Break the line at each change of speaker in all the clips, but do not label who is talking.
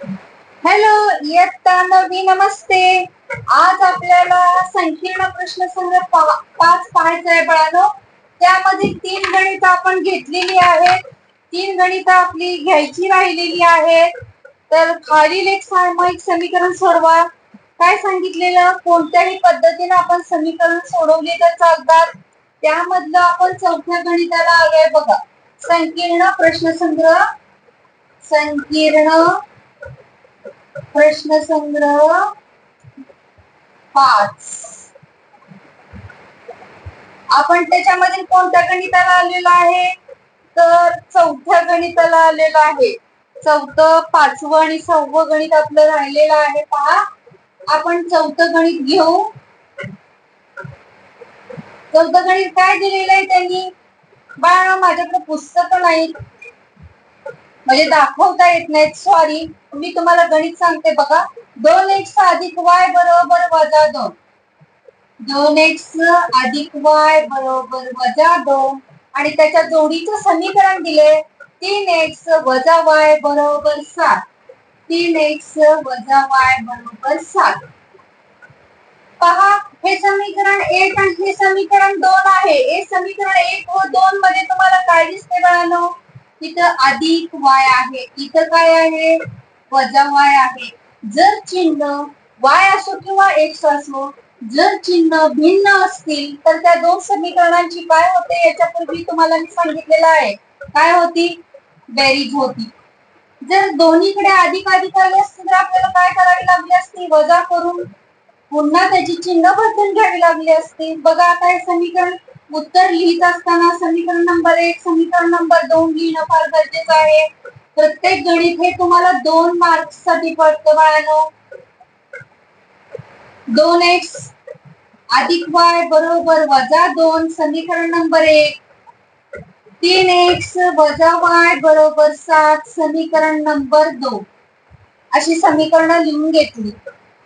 Hello इयत्ता नवी नमस्ते. आज आपल्याला संकीर्ण प्रश्न संग्रह पाच पाहायचा आहे बाळानो. त्यामध्ये तीन गणित आपण घेतलेली आहेत. तीन गणित आपली घ्यायची राहिलेली आहेत. तर खालील एक सामायिक समीकरण सोडवा. काय सांगितलेलं? कोणत्याही पद्धतीने आपण समीकरण सोडवले तर चालतात. त्यामधलं आपण चौथ्या गणिताला आलोय बघा. संकीर्ण प्रश्न संग्रह संकीर्ण प्रश्न संग्रह पाच. आपण त्याच्यामध्ये कोणत्या गणिताला आलेलो आहे? तर चौथ्या गणिताला आलेलो आहे. चौथं पाचवं आणि सहावं गणित आपलं राहिलेलं आहे. पहा. आपण चौथं गणित घेऊ. चौथं गणित काय दिलेलं आहे त्यांनी? बाळा माझ्याकडे पुस्तक नाही म्हणजे दाखवता येत नाहीत. सॉरी मी तुम्हाला गणित सांगते बघा. दोन एक्स अधिक वाय बरोबर वजा दोन. दोन एक्स अधिक वाय बरोबर वजा दोन. आणि त्याच्या जोडीचं समीकरण दिले. तीन एक्स वजा वाय बरोबर सात. तीन एक्स वजा वाय बरोबर सात. पहा हे समीकरण एक आणि हे समीकरण दोन आहे. हे समीकरण एक व दोन मध्ये तुम्हाला काय दिसते बाळानो? तिथं अधिक वाय आहे. इथं काय आहे? वजा वाय आहे. जर चिन्ह वाय असो किंवा एक्स असो जर चिन्ह भिन्न असतील तर त्या दोन समीकरणांची काय होते याच्यापूर्वी तुम्हाला मी सांगितलेलं आहे. काय होती? बेरीज होती. जर दोन्हीकडे अधिक अधिक आले असते तर आपल्याला काय करावी लागली असती? वजा करून पुन्हा त्याची चिन्ह बदलून घ्यावी लागली असती. बघा आता हे समीकरण उत्तर लिहित असताना समीकरण नंबर एक समीकरण नंबर दोन लिहिणं फार गरजेचं आहे. प्रत्येक गणित हे तुम्हाला दोन मार्क्ससाठी पडतं बाळानो. दोन एक्स अधिक वाय बरोबर वजा दोन समीकरण नंबर एक. तीन एक्स वजा वाय बरोबर सात समीकरण नंबर दोन. अशी समीकरणं लिहून घेतली.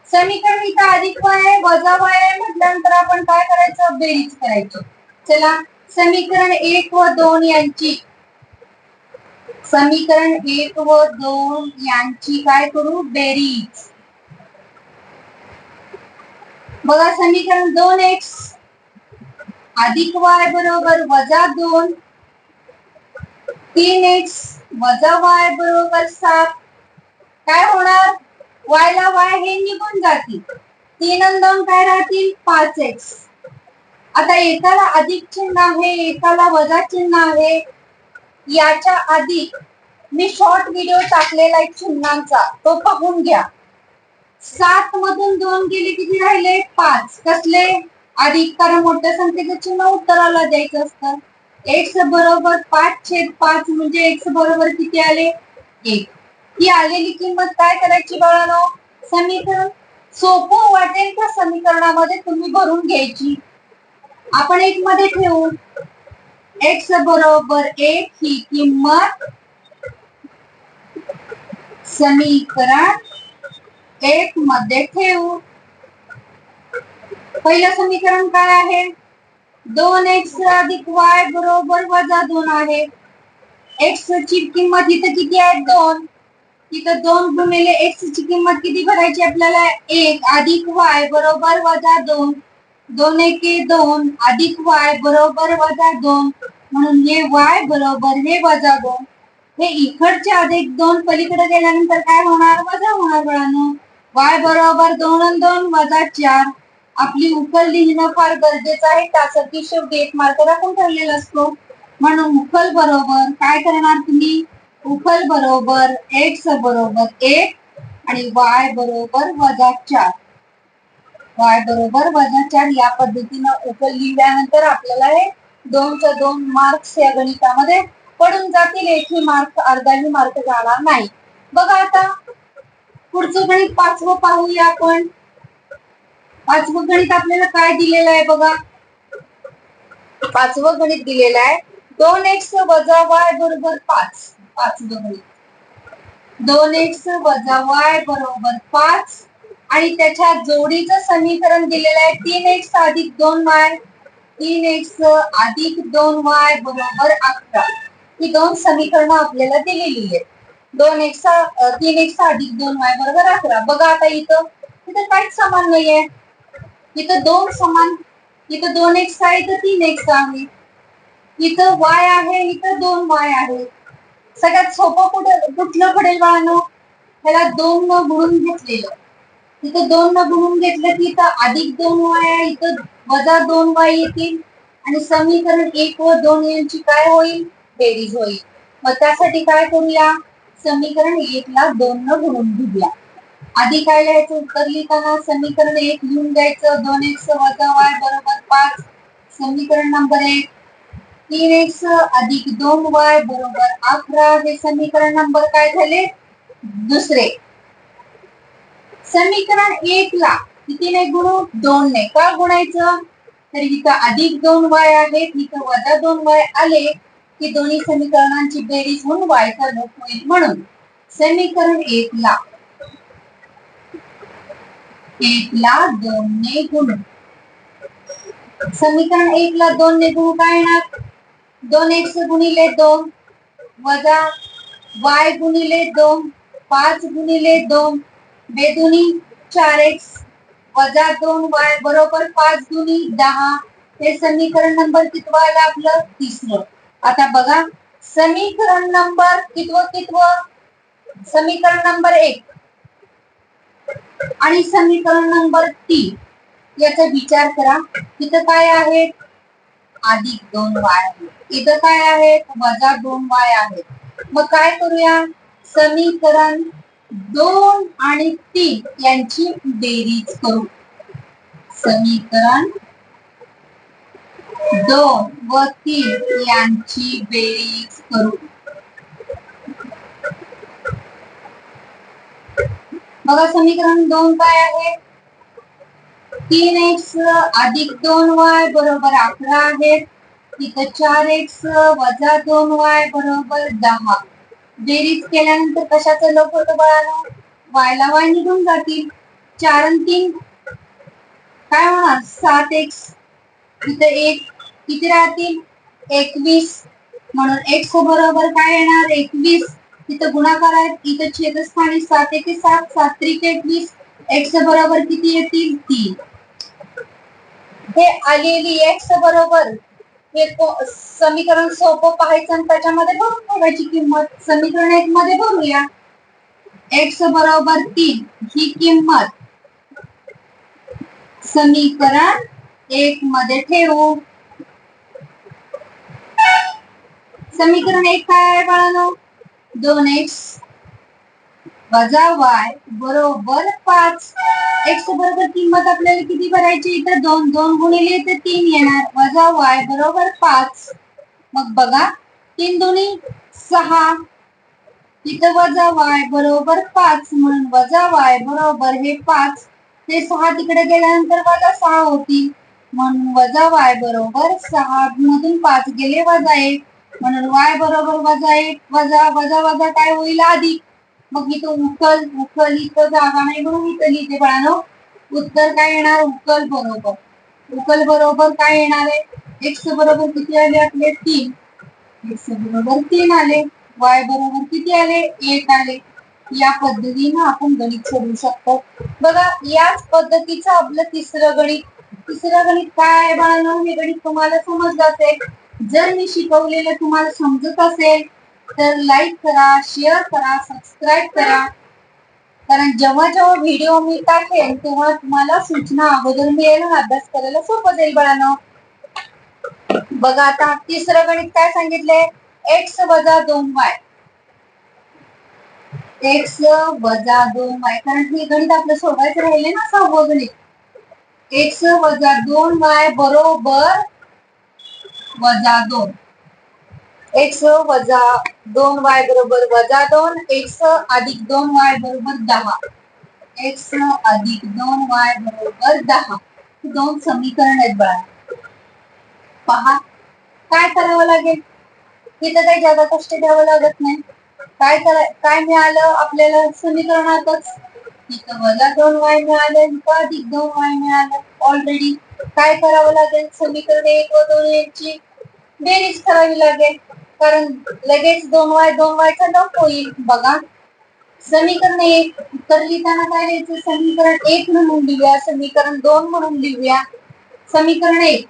समीकरण इथं अधिक वाय वजा वाय म्हटल्यानंतर आपण काय करायचं? बेरीज करायचं. चला समीकरण एक व दोन यांची. समीकरण एक व दोन यांची काय करू? बेरीज. बघा समीकरण दोन एक्स अधिक वाय बरोबर वजा दोन. तीन एक्स वजा वाय बरोबर सात. काय होणार? वायला वाय हे निघून जातील. तीन दोन काय राहतील? पाच एक्स आता एकाला अधिक चिन्ह आहे एकाला वजा चिन्ह आहे. याच्या आधी मी शॉर्ट व्हिडिओ टाकलेला आहे चिन्हांचा तो पाहून घ्या. सात मधून दोन गेले किती राहिले? पाच. कसले? अधिक कारण मोठ्या संख्येचं चिन्ह उत्तराला द्यायचं असतं. एक्स बरोबर पाच छेद पाच म्हणजे एक्स बरोबर किती आले? एक. ही आलेली किंमत काय करायची बाळानो? समीकरण. सोपं वाटेल त्या समीकरणामध्ये? तुम्ही भरून घ्यायची. आपण एक मध्ये ठेवू. एक्स बरोबर एक ही किंमत समीकरण एक मध्ये ठेवू. पहिलं समीकरण काय आहे? दोन एक्स अधिक वाय बरोबर वजा दोन आहे. एक्स ची किंमत इथं किती आहे? दोन. तिथं दोन गुणिले एक्स ची किंमत किती भरायची आपल्याला? एक अधिक वाय बरोबर वजा दोन. दोन एके दोन अधिक वाय बरोबर वजा दोन म्हणून हे वाय बरोबर हे वजा दोन. हे इकडचे अधिक दोन पलीकडे गेल्यानंतर काय होणार? वजा होणार बाळांनो. वाय बरोबर दोन दोन वजा चार. आपली उकल लिहिणं फार गरजेचं आहे. त्यासाठी शेवटी एक मार्क राखून ठेवलेला असतो. म्हणून उकल बरोबर काय करणार तुम्ही? उकल बरोबर एक्स बरोबर एक आणि वाय बरोबर वजा चार. वाय बरोबर वजाचार या पद्धतीनं उकल लिहिल्यानंतर आपल्याला हे दोनच्या दोन मार्क्स या गणितामध्ये पडून जातील एकही मार्क अर्धाही मार्क जाणार नाही. बघा आता पुढचं गणित पाचवं पाहूया आपण. पाचवं गणित आपल्याला काय दिलेलं आहे बघा? पाचवं गणित दिलेलं आहे. दोन एक्स वजा वाय बरोबर पाच. पाचवं गणित. दोन एक्स वजा वाय बरोबर पाच. आणि त्याच्या जोडीचं समीकरण दिलेलं आहे. तीन एक्स अधिक दोन वाय तीन एक्स अधिक दोन वाय बरोबर अकरा. ही दोन समीकरणं आपल्याला दिलेली आहेत. दोन एक्स तीन एक्स अधिक दोन वाय बरोबर अकरा. बघा आता इथं. इथं काहीच समान नाहीये. इथं दोन समान. इथं दोन एक्स आहे इथं तीन एक्स आहे. इथं वाय आहे इथं दोन वाय आहे. सगळ्यात सोपं कुठं कुठलं पडेल बाळांनो? ह्याला दोन न गुणून घेतलेलं. तिथं दोन न गुणून घेतलं की इथं अधिक दोन वाया इथं वजा दोन वाय येतील. आणि समीकरण एक व दोन यांची काय होईल? बेरीज होईल. मग त्यासाठी काय करूया? समीकरण एक ला दोन न गुणून घेऊया आधी काय लिहायचं? उत्तर लिहिताना समीकरण एक लिहून द्यायचं दोन एक्स वजा वाय बरोबर पाच. समीकरण नंबर एक. तीन एक्स अधिक दोन वाय बरोबर अकरा. हे समीकरण नंबर काय झाले? दुसरे. समीकरण एक ला कितीने गुणू? दोन ने का गुणायचं? तर इथं अधिक दोन वाय आहेत. इथं वजा दोन वाय आले की दोन्ही समीकरणांची बेरीज होऊन वायचा लोप होईल म्हणून. समीकरण एक ला. एक ला दोन ने गुणू. समीकरण एक ला दोन ने गुणू काय येणार? दोन एक गुणिले दोन. वजा वाय गुणिले दोन. पाच गुणिले दोन. बेदुनी चार एक्स वजा दोन वाय बरोबर पाच दुनी दहा हे समीकरण नंबर कितवं आलं आपलं तिसरं आता बघा समीकरण नंबर कितव कितव समीकरण नंबर एक आणि समीकरण नंबर तीन याचा विचार करा तिथं काय आहे अधिक दोन वाय आहे इथं काय आहे वजा दोन वाय आहेत मग काय करूया समीकरण दोन आणि तीन यांची बेरीज करू. समीकरण दोन व तीन यांची बेरीज करू. बघा समीकरण दोन काय आहे? तीन एक्स अधिक दोन वाय बरोबर अकरा आहेत तिथं चार एक्स वजा दोन वाय बरोबर दहा. बेरीज केल्यानंतर कशाचं लोक होतं बळाला? वायला वाय निघून जातील. चार आणि तीन. काय होणार सात एक तिथं एक. किती राहतील? एकवीस. म्हणून एक्स बरोबर काय येणार? एकवीस. तिथं गुणाकार आहेत. इथं छेदस्थानी सात एक सात सात त्रिक एकवीस. एक्स बरोबर किती येतील? तीन. हे आलेली एक्स बरोबर हे समीकरण सोपं पाहायचं आणि त्याच्यामध्ये भरून ठेवायची किंमत. समीकरण एक मध्ये भरूया एक्स बरोबर तीन ही किंमत. समीकरण एक मध्ये ठेवू. समीकरण एक काय आहे बाळानो? दोन एक्स वजा वाय बरोबर पाच. एक्स बरोबर किंमत आपल्याला किती भरायची? इथं दोन दोन गुणिले तर तीन येणार. वजा वाय बरोबर पाच. मग बघा तीन दोन्ही सहा. इथं वजा वाय बरोबर पाच म्हणून वजा वाय बरोबर हे पाच. ते सहा तिकडे गेल्यानंतर वजा सहा होती. म्हणून वजा वाय बरोबर सहा मधून पाच गेले वजा एक. म्हणून वाय बरोबर वजा एक. वजा वजा वजा काय होईल अधिक मग इथं उकल उकल इथं जागा नाही म्हणून इथं लिहिते बाळानो. उत्तर काय येणार? उकल बरोबर. उकल बरोबर काय येणार आहे? एक्स बरोबर किती आले आपले? तीन. एक्स बरोबर तीन आले. वाय बरोबर किती आले? एक आले. या पद्धतीनं आपण गणित सोडवू शकतो. बघा याच पद्धतीचं आपलं तिसरं गणित. तिसरं गणित काय आहे बाळांनो? हे गणित तुम्हाला समजलं असेल. जर मी शिकवलेलं तुम्हाला समजत असेल तर लाईक करा शेअर करा सबस्क्राईब करा. कारण जेव्हा जेव्हा व्हिडिओ मी टाकेन तेव्हा तुम्हाला सूचना अगोदर मिळेल अभ्यास करायला सोपं जाईल बाळांनो. बघा आता तिसरं गणित काय सांगितलंय? एक्स वजा दोन वाय एक्स वजा दोन वाय कारण हे गणित आपलं सोडवायचं राहिले ना सहावं गणित. एक्स वजा दोन वाय बरोबर वजा दोन. एक्स वजा दोन वाय बरोबर वजा दोन एक्स अधिक दोन वाय बरोबर दहा. एक्स अधिक दोन वाय बरोबर दहा. दोन समीकरण आहेत बाळा. पहा. काय करावं लागेल? तिथं काही जादा कष्ट द्यावं लागत नाही. काय करा काय मिळालं आपल्याला समीकरणातच? इथं वजा दोन वाय मिळालं इथं अधिक दोन वाय मिळालं. ऑलरेडी काय करावं लागेल? समीकरण एक व दोन यांची बेरीज करावी लागेल. कारण लगेच दोन वाय दोन वायचा डॉक्टर होईल. बघा. समीकरण एक. उत्तर लिहिताना काय लिहायचं? समीकरण एक म्हणून लिहूया. समीकरण दोन म्हणून लिहूया. समीकरण एक.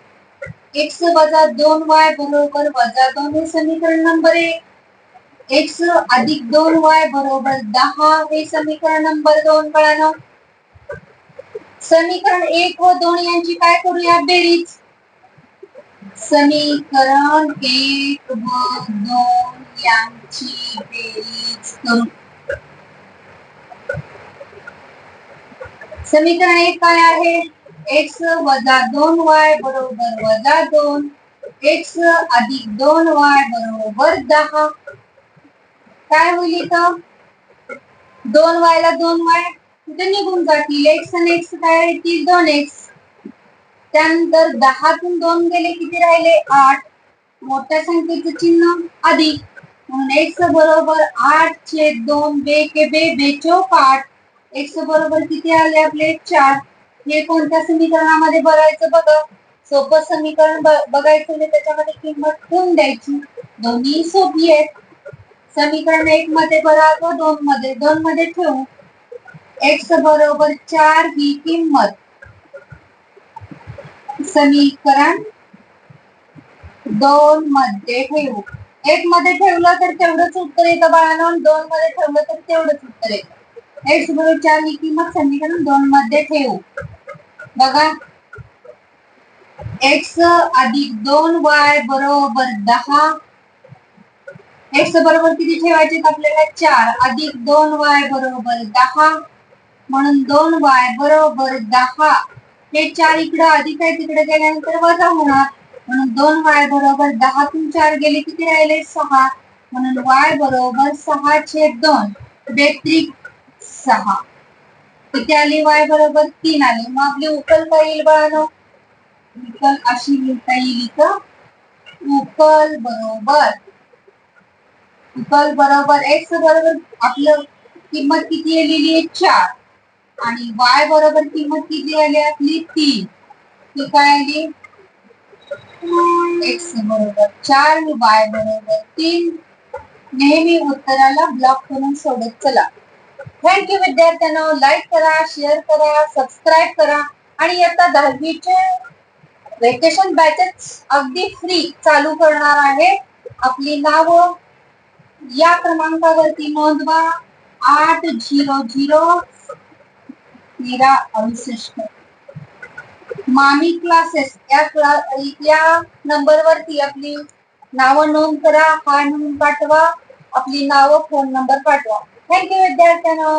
एक्स वजा दोन वाय बरोबर वजा दोन हे समीकरण नंबर एक. एक्स अधिक दोन वाय बरोबर दहा हे समीकरण नंबर दोन. कळालं? समीकरण एक व दोन यांची काय करूया? बेरीज. समीकरण एक व दोन यांची बेरीज करू समीकरण एक काय आहे? एक्स वजा दोन वाय बरोबर वजा दोन. एक्स अधिक दोन वाय बरोबर दहा. काय होईल इथं? दोन वायला दोन वाय कुठे निघून जातील. एक्स आणि एक्स काय येतील दोन एक्स त्यानंतर दहातून दोन गेले किती राहिले? आठ. मोठ्या संख्येचे चिन्ह अधिक. म्हणून एक्स बरोबर आठ छेद दोन बे के बे बेचोक आठ. एक्स बरोबर किती आले आपले? चार. हे कोणत्या समीकरणामध्ये भरायचं बघा. सोपं समीकरण ब- बघायचं म्हणजे त्याच्यामध्ये किंमत ठेवून द्यायची. दोन्ही सोपी आहेत. समीकरण एक मध्ये बघा दोन मध्ये दोन मध्ये ठेवू. एक्स बरोबर चार ही किंमत. समीकरण दोन मध्ये ठेवू. एक मध्ये ठेवलं तर तेवढंच उत्तर येतं बाळांनो आणि दोन मध्ये ठेवलं तर तेवढंच उत्तर येतं. एक्स बरोबर चार ही किंमत समीकरण दोन मध्ये ठेवू. बघा. एक्स अधिक दोन वाय बरोबर दहा. एक्स बरोबर किती ठेवायचे? आपल्याला चार. अधिक दोन वाय बरोबर दहा. म्हणून दोन वाय बरोबर दहा. हे चार इकडं अधिक आहे तिकडे गेल्यानंतर वजा होणार. म्हणून दोन वाय बरोबर दहातून चार गेले किती राहिले? सहा. म्हणून वाय बरोबर सहा छेद दोन बेत्रिक सहा. किती आली? वाय बरोबर तीन आली. मग आपली उकल येईल बाळानो? उकल अशी लिहिता येईल इथं. उकल बरोबर. उकल बरोबर एक्स बरोबर आपलं किंमत किती लिहिली आहे चार. आणि वाय बरोबर किंमत किती आली आपली? तीन. ती काय आली? एक्स बरोबर चार वाय बरोबर तीन. नेहमी उत्तराला ब्लॉक करून सोडत चला. थँक्यू विद्यार्थ्यांना. लाईक करा शेअर करा सबस्क्राईब करा. आणि आता दहावीचे वेकेशन बॅचेस अगदी फ्री चालू करणार आहे. आपली नाव या क्रमांकावरती नोंदवा. आठ झिरो झिरो तेरा अडुसष्ट मामी क्लासेस या क्ला या नंबरवरती आपली नावं नोंद करा हा नोंद पाठवा आपली नावं फोन नंबर पाठवा. थँक्यू विद्यार्थ्यांना.